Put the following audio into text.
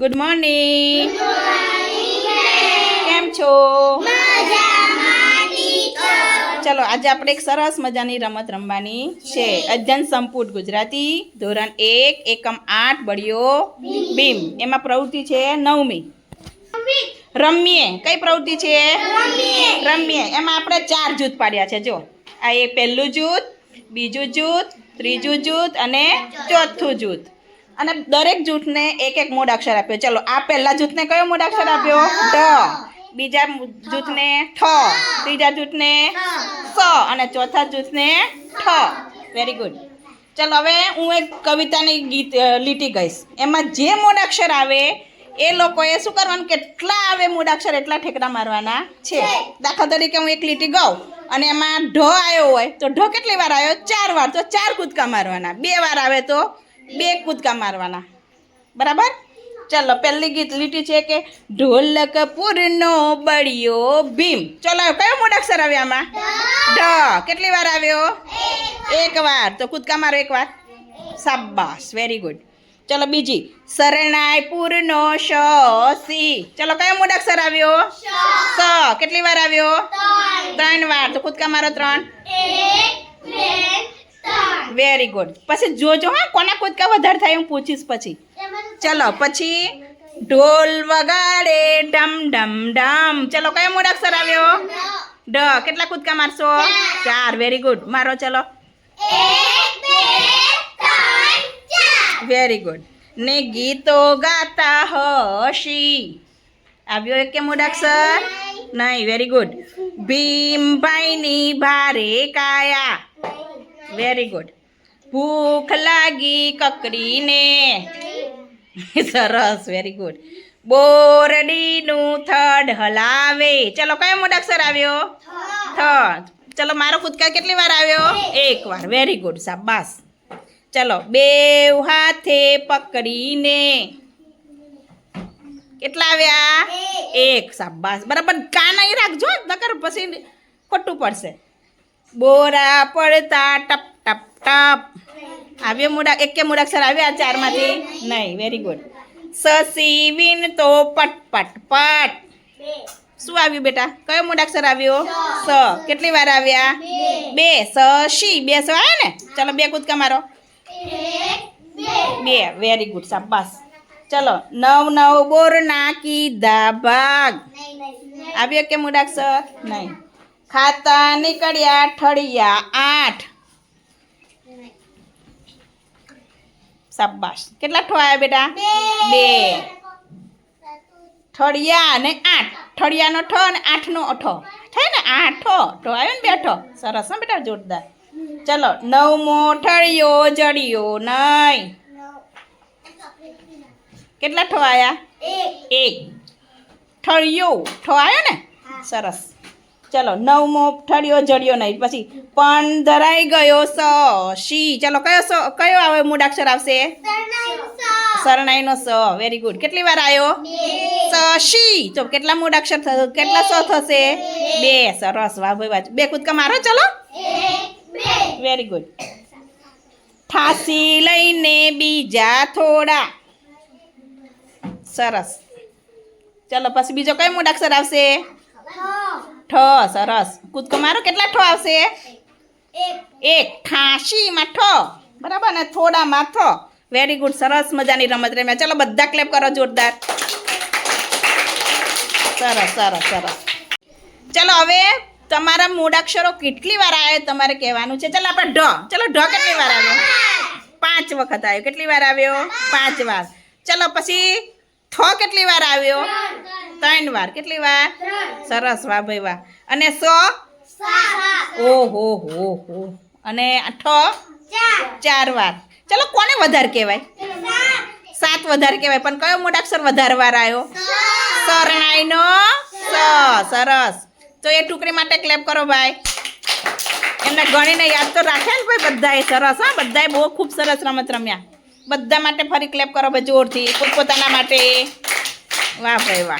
Good morning કેમ છો? ચલો આજે આપણે એક સરસ મજાની રમત રમવાની છે. અધ્યયન સંપુટ ગુજરાતી ધોરણ એક એકમ આઠ બળિયો બીમ. એમાં પ્રવૃત્તિ છે નવમી. રમીએ. કઈ પ્રવૃત્તિ છે? રમીએ. એમાં આપણે ચાર જૂથ પાડ્યા છે જો. આ એ પહેલું જૂથ બીજું જૂથ ત્રીજું જૂથ અને ચોથું જૂથ. અને દરેક જૂથને એક એક મૂળાક્ષર આપ્યો. ચલો આ પહેલા જૂથને કયો મૂળાક્ષર આપ્યો? ઢ. બીજા જૂથને ઠ. ત્રીજા જૂથને સ. અને ચોથા જૂથને ઠ. વેરી ગુડ ચલો હવે હું એક કવિતાની ગીત લીટી ગઈશ એમાં જે મૂળાક્ષર આવે એ લોકોએ શું કરવાનું? કેટલા આવે મૂળાક્ષર એટલા ઠેકડા મારવાના છે. દાખલા તરીકે હું એક લીટી ગાઉં અને એમાં ઢ આવ્યો હોય તો ઢ કેટલી વાર આવ્યો ચાર વાર. તો ચાર કૂદકા મારવાના. બે વાર આવે તો બે કૂદકા મારવાના. બરાબર? ચાલો પહેલી ગીત લીટી છે કે ઢોલક પૂરનો બળિયો ભીમ. ચલો કયો મૂળાક્ષર આવ્યો આમાં? ઢ. કેટલી વાર આવ્યો? એક વાર. તો કૂદકા મારો એક વાર. સાબાસ વેરી ગુડ ચલો બીજી. શરણાઈ પૂરનો શ સી. ચલો કયો મૂળાક્ષર આવ્યો? સ. કેટલી વાર આવ્યો? ત્રણ. વાર. તો કૂદકા મારો ત્રણ. વેરી ગુડ પછી જોજો હા, કોના કૂદકા વધારે થાય હું પૂછીશ પછી. ચલો, પછી ઢોલ વગાડે, ડમ ડમ ડમ. ચલો, કયો મૂળાક્ષર આવ્યો? ડ. કેટલા કૂદકા મારશો? ચાર. વેરી ગુડ મારો ચલો. વેરી ગુડ ને ગીતો ગાતા હશી. આવ્યો એક કે મૂળાક્ષર નહીં. વેરી ગુડ ભીમભાઈની ભારે કાયા. વેરી ગુડ ભૂખ લાગી કકડીને. સરસ વેરી ગુડ બોરડીનું થડ હલાવે. ચલો, કયો મોડાક્ષર આવ્યો? થ ચલો, મારો કૂદકા કેટલી વાર આવ્યો? એક વાર. વેરી ગુડ શાબાશ. ચલો બેવ હાથે પકડીને. કેટલા આવ્યા? એક. સાબાસ બરાબર કાન અહીં રાખજો નકર પછી ખોટું પડશે. બોરા પડતા ટપ ટપ ટપ. આવ્યો મૂળા એક કે મૂળાક્ષર આવ્યા આ ચારમાંથી? નહીં વેરી ગુડ સસી વિન તો પટ પટ પટ. શું આવ્યું બેટા? કયો મૂળાક્ષર આવ્યો? સ. કેટલી વાર આવ્યા? બે. સ શી બે સ આવ્યા ને? ચલો બે કૂદકા મારો. બે. વેરી ગુડ શાબાશ. ચલો નવ નવ બોર નાખી દા ભાગ. આવ્યો કે મૂળાક્ષર નહીં. ખાતા નીકળ્યા ઠળિયા આઠ. શાબાશ. કેટલા ઠોયા બેટા? બે. ઠળિયા અને આઠ. ઠળિયાનો ઠ અને આઠનો અઠો. થાય ને? આઠો. ઠો આવ્યો ને બેઠો સરસ હા બેટા જોરદાર. ચલો નવમો ઠળિયો જડિયો નહીં. કેટલા ઠો આવ્યા? એક. ઠળિયો. ઠો આવ્યો ને? સરસ. ચલો, નવમો ઠળિયો જડ્યો નહીં. પછી, પણ ધરાઈ ગયો સ, શી? ચલો, કયો સ, કયો આવે મૂળાક્ષર આવશે? શરણાઈનો સ. વેરી ગુડ કેટલી વાર આવ્યો સ, શી? તો કેટલા મૂળાક્ષર કેટલા સ થશે? બે. સરસ. વાહ, ભાઈ, વાહ. બે કૂદકા મારો, ચલો. વેરી ગુડ ઠાસી લઈને બીજા થોડા. સરસ. ચલો, પછી બીજો કયો મૂળાક્ષર આવશે? ઠ, સરસ. કૂદકો મારો કેટલા ઠ આવશે? એક. ખાંસી ઠ. બરાબર ને? થોડામાં માથો વેરી ગુડ સરસ મજાની રમત રમ્યા. ચલો બધા ક્લેપ કરો જોરદાર. સરસ સરસ સરસ. ચલો હવે તમારા મૂળાક્ષરો કેટલી વાર આવ્યો તમારે કહેવાનું છે? ચલો આપણે ઢ. ચલો ઢ કેટલી વાર આવ્યો? પાંચ વખત આવ્યો. કેટલી વાર આવ્યો? પાંચ વાર. ચલો પછી થ કેટલી વાર આવ્યો? ત્રણ. વાર. કેટલી વાર? સરસ વાહ ભાઈ વાહ. અને સો? ઓહો હો હો. અને ઠ ચાર. વાર. ચલો કોને વધારે કહેવાય? સાત. વધારે કહેવાય. પણ કયો મોટાક્ષર વધારે વાર આવ્યો? શરણાઈનો સ. સરસ. તો એ ટુકડી માટે ક્લેપ કરો ભાઈ. એમને ગણીને યાદ તો રાખે ને ભાઈ બધાએ સરસ હા. બધાએ બહુ ખૂબ સરસ રમત રમ્યા. બધા માટે ફરી ક્લેપ કરો ભાઈ જોરથી પોતપોતાના માટે. વાહ ભાઈ વાહ.